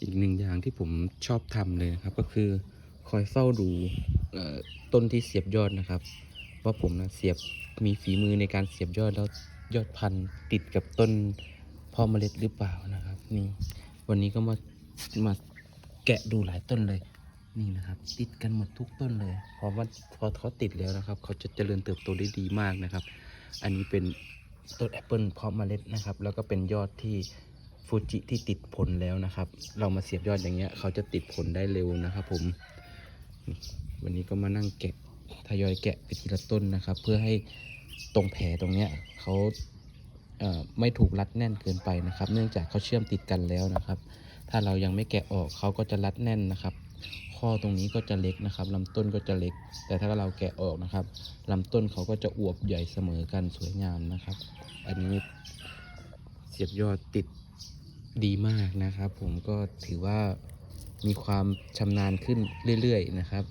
อีกหนึ่งอย่างที่ผมชอบทำเลยนะครับ ก็คือคอยเฝ้าดูต้นที่เสียบยอดนะครับ ว่าผมนะเสียบมีฝีมือในการเสียบยอดแล้วยอดพันธุ์ติดกับต้นพ่อเมล็ดหรือเปล่านะครับ นี่วันนี้ก็มามาแกะดูหลายต้นเลยนี่นะครับ ติดกันหมดทุกต้นเลยเพราะว่าพอเขาติดแล้วนะครับ เขาจะเจริญเติบโตได้ดีมากนะครับ อันนี้เป็นต้นแอปเปิลเพาะเมล็ดนะครับ แล้วก็เป็นยอดที่ ฟูจิที่ติดผลแล้วนะครับ เรามาเสียบยอดอย่างเงี้ย เขาจะติดผลได้เร็วนะครับ ผม วันนี้ก็มานั่งแกะทยอยแกะไปทีละต้นนะครับ เพื่อให้ตรงแผลตรงเนี้ยเขาเไม่ถูกรัดแน่นเกินไปนะครับ เนื่องจากเขาเชื่อมติดกันแล้วนะครับ ถ้าเรายังไม่แกะออกเขาก็จะรัดแน่นนะครับ ข้อตรงนี้ก็จะเล็กนะครับลำต้นก็จะเล็ก แต่ถ้าเราแกะออกนะครับลำต้นเขาก็จะอวบใหญ่เสมอกันสวยงามนะครับ อันนี้เสียบยอดติด ดีมากนะครับ ผมก็ถือว่ามีความชำนาญขึ้นเรื่อยๆนะครับ